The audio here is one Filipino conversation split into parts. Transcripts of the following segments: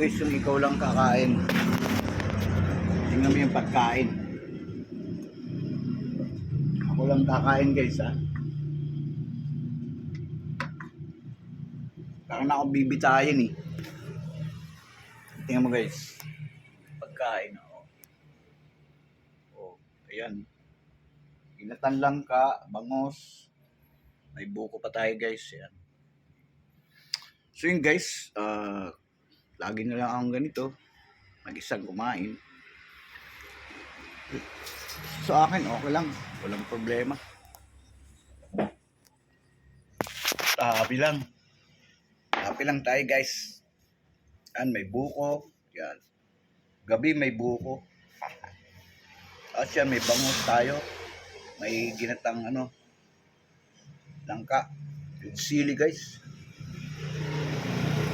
guys yung ikaw lang kakain. Tingnan mo yung pagkain. Ako lang kakain guys ha. Parang na ako bibitayin eh. Tingnan mo guys. Pagkain oh. Oh, ayan. Inatan lang ka, bangos. May buko pa tayo guys. Yan. So yun guys, ah lagi na lang akong ganito. Mag-isang kumain. Sa akin, okay lang. Walang problema. Happy lang. Happy lang tayo guys. Yan, may buko. Yan. Gabi may buko. At yan, may bangus tayo. May ginatang ano, langka. Sili guys.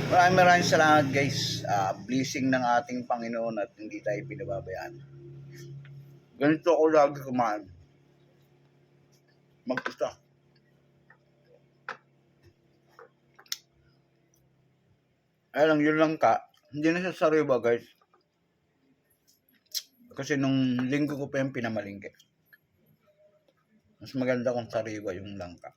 Maraming maraming salamat guys. Ah, blessing ng ating Panginoon at hindi tayo pinababayaan. Ganito ako lagi kumain. Mag-isa. Ay lang, yun lang ka. Hindi na siya sariwa guys. Kasi nung linggo ko pa yung pinamalingke. Mas maganda kung sariwa yung langka.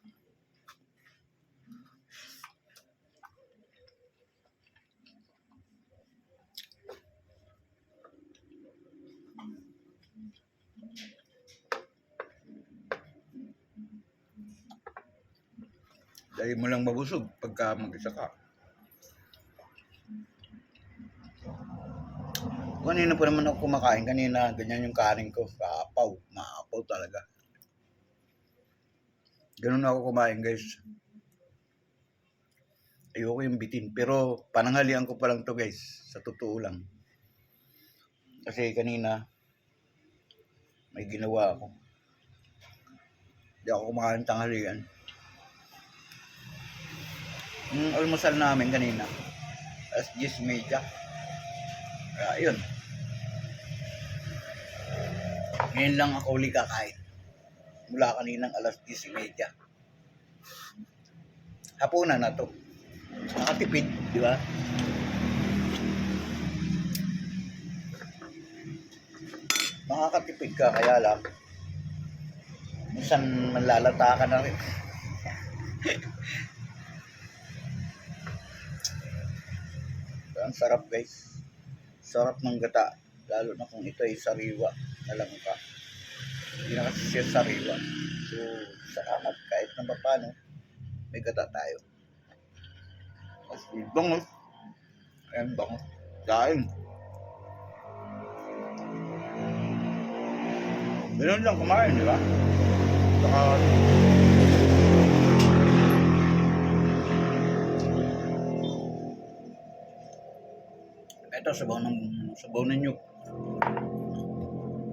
Dahil mo lang mabusog pagka mag-isa ka. Kanina pa naman ako kumakain. Kanina, ganyan yung kanin ko. Kaapaw. Maapaw talaga. Ganun ako kumain, guys. Ayoko yung bitin. Pero, pananghalian ko pa lang to guys. Sa totoo lang. Kasi kanina, may ginawa ako. Hindi ako kumakain tanghalian. Yung almusal namin kanina, alas 10 media. Kaya. Ngayon lang ako uli kakain. Mula kaninang alas 10 media. Hapunan na to. Nakatipid, di ba? Makakatipid ka, kaya lang. Minsan manlalata ka na rin. Ang sarap guys. Sarap ng gata. Lalo na kung ito ay sariwa na langka. Hindi na kasi siya sariwa. So, salamat kahit na paano. May gata tayo. Mas bangos. Ayan, bangos. Kain. Ganun lang kumain, di ba? Saka, Ito, sabaw ng sabaw ng nyug.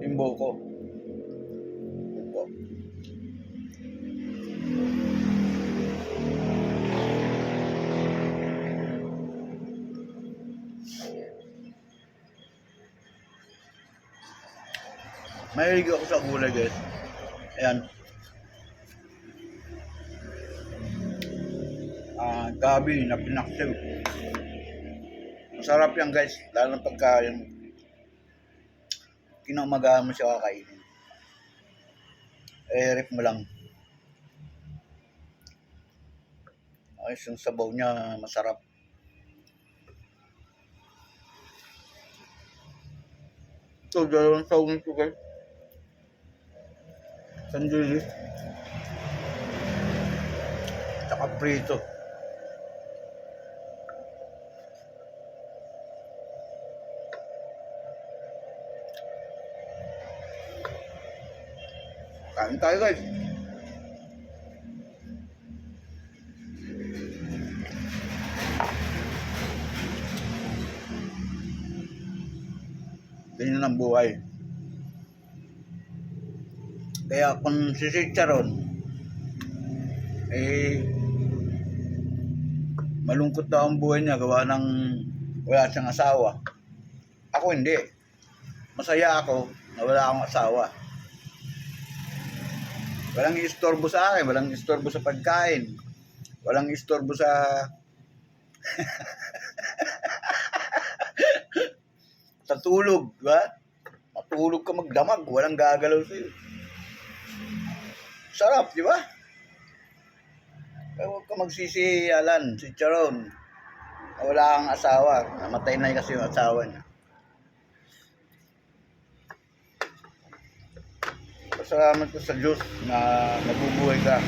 Yung buko. Buko. Mahilig ako sa gulay guys. Ayan. Ah, gabi na pinaksew. Masarap yan guys, lalo na pagka yung kinamagahan mo siya kakainin. Eh, rip mo lang. Ayos yung sabaw niya, masarap. Ito, dalawang sabaw nito guys. Sandili. Tsaka prito. Tayo guys. Ganyan ang buhay. Kaya kung si Chicharon, eh, malungkot daw ang buhay niya gawa ng wala siyang asawa. Ako hindi. Masaya ako na wala akong asawa. Walang istorbo sa akin, walang istorbo sa pagkain. Walang istorbo sa Sa tulog, di ba? Matulog ka magdamag, walang gagalaw sa'yo. Sarap, di ba? Kaya huwag ka magsisiyalan, si Charon. Wala kang asawa. Namatay na kasi yung asawa niya. Pasalamat ko sa Diyos na nabubuhay ka.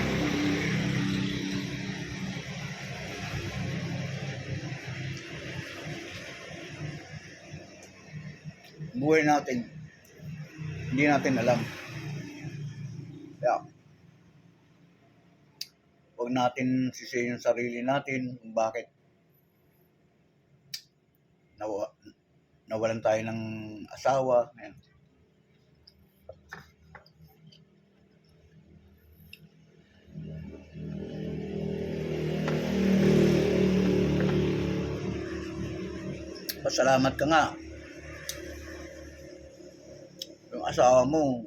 Buhay natin. Hindi natin alam. Kaya, huwag natin sisihin yung sarili natin kung bakit nawa, nawalan tayo ng asawa. Ayan. Pasalamat ka nga. Yung asawa mo,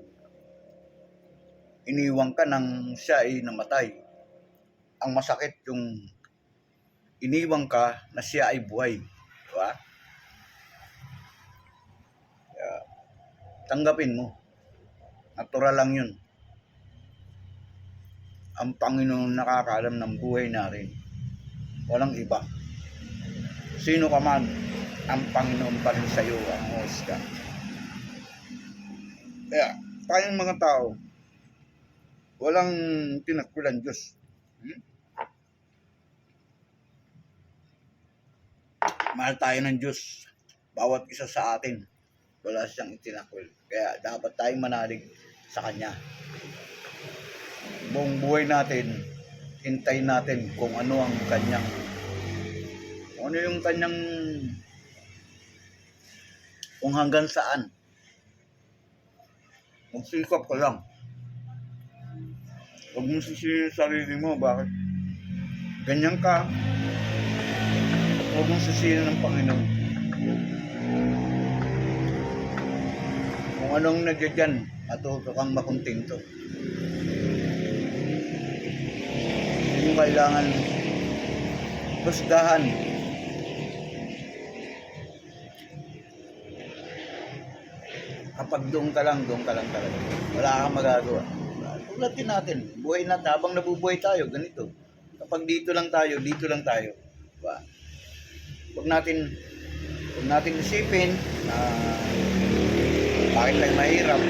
iniwan ka nang siya ay namatay. Ang masakit yung iniwan ka na siya ay buhay. Diba? Kaya, tanggapin mo. Natural lang yun. Ang Panginoon nakakaalam ng buhay natin. Walang iba. Sino ka man, ang Panginoon pa rin sa iyo ang hosga. Kaya, tayong mga tao, walang tinakbulan Diyos. Hmm? Mahal tayo ng Diyos. Bawat isa sa atin, wala siyang itinakwil. Kaya dapat tayong manalig sa Kanya. Buong buhay natin, hintayin natin kung ano ang Kanyang ano yung Kanyang kung hanggang saan. Magsikap ka lang. Huwag mo sisihin yung sarili mo, bakit? Ganyan ka. Huwag mong sisihin ng Panginoon. Kung anong nagyadyan, matuto kang makontento. Hindi mo kailangan husgahan kapag doon ka lang, doon ka lang talaga. Wala kang magagawa. Ulatin natin. Buhay natin. Habang nabubuhay tayo, ganito. Kapag dito lang tayo, dito lang tayo. Diba? Huwag natin, huwag natin isipin na bakit tayo mahirap.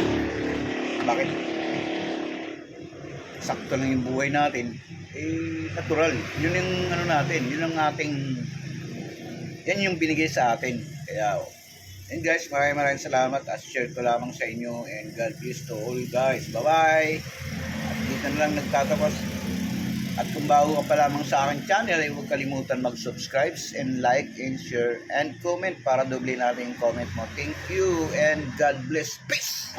Bakit sakto lang yung buhay natin. Eh, natural. Yun yung ano natin. Yun ang ating, yan yung binigay sa atin. Kaya, And guys, maraming maraming salamat at share ko lamang sa inyo and God bless to all guys. Bye-bye! At dito na lang nagtatapos. At kung bago ka pa lamang sa akin channel, ay huwag kalimutan mag-subscribe and like and share and comment para doble natin yung comment mo. Thank you and God bless. Peace!